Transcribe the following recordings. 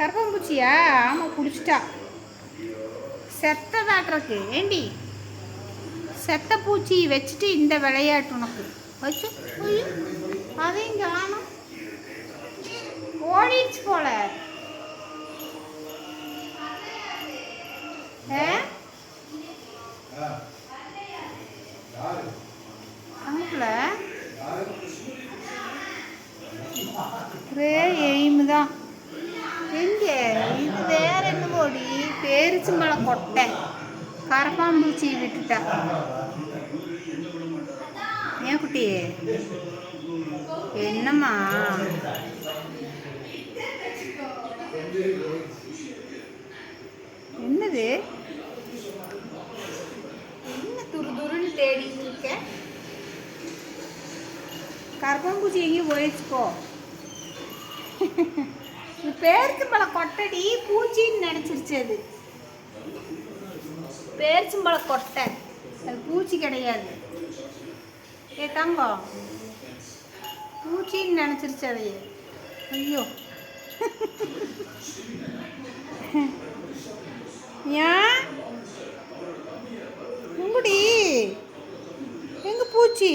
பூச்சியா ஆமாம் பிடிச்சிட்டா செத்ததாட்டுறக்கு ஏண்டி? செத்த பூச்சி வச்சுட்டு இந்த விளையாட்டு உனக்கு. வச்சு அதையும் காணும். ஓடிடுச்சு போல. ஏ ஒரே எய்மு தான். எங்க இது வேற என்ன போடி பேரிச்சம்பழம் கொட்டை. கரப்பாம்பூச்சி விட்டுட்டா. ஏன் குட்டி? என்னம்மா? என்னது? என்ன துரு துருன்னு தேடிட்டு இருக்க? கரப்பாம்பூச்சி எங்கேயும் போயிடுச்சு போ கொட்டடி பூச்சின்னு நினச்சிருச்சு அது. பேரிச்சம்பழம் கொட்டை. அது பூச்சி கிடையாது. ஏ தங்கம் பூச்சின்னு நினச்சிருச்சு அதையே. ஐயோ. ஏன்? உங்குடி. எங்க பூச்சி?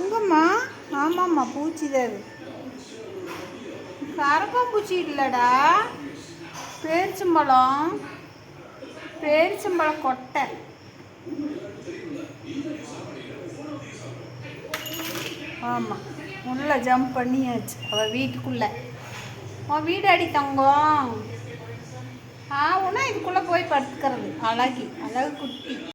உங்கம்மா? ஆமாம்மா பூச்சி தான் அது. கரப்பாம்பூச்சி இல்லைடா. பேரிச்சம்பழம். பேரிச்சம்பழம் கொட்டை. ஆமாம் உள்ள ஜம்ப் பண்ணியாச்சு. அவள் வீட்டுக்குள்ளே. உன் வீடு அடி தங்கம். ஆ உனா இதுக்குள்ளே போய் படுத்துக்கிறது. அழகி அழகு குட்டி.